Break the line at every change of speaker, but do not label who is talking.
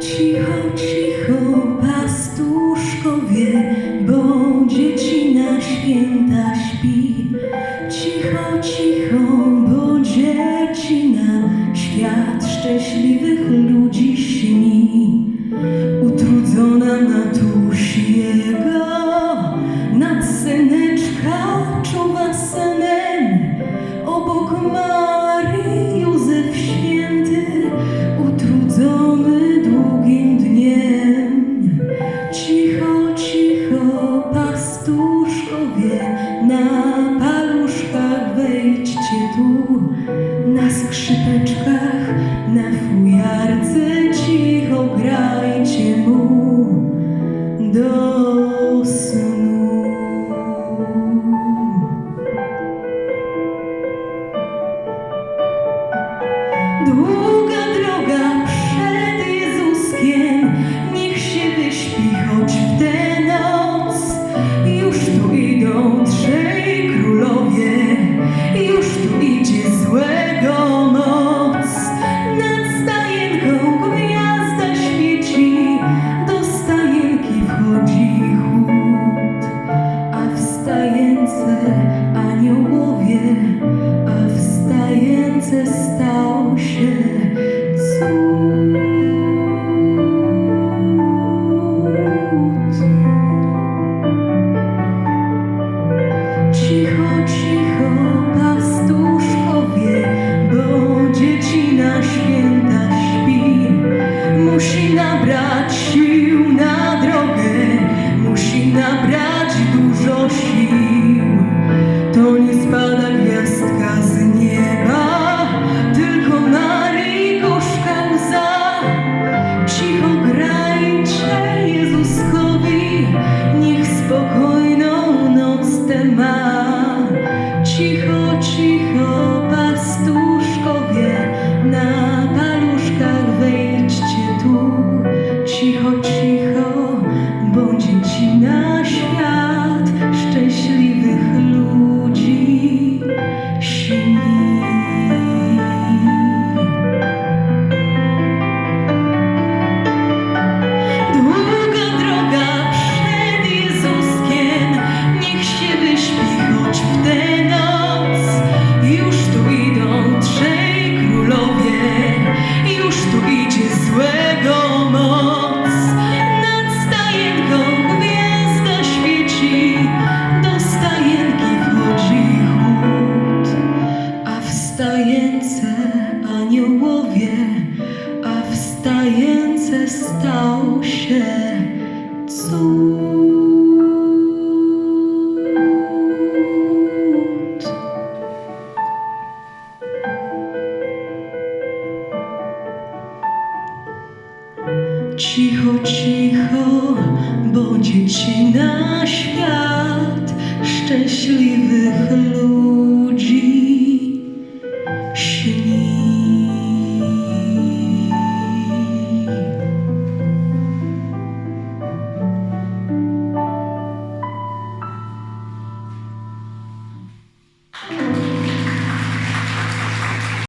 Cicho, cicho, pastuszkowie, 节目。都。said zajęce stał się cud. Cicho, cicho, bo dzieci na świat szczęśliwych ludzi.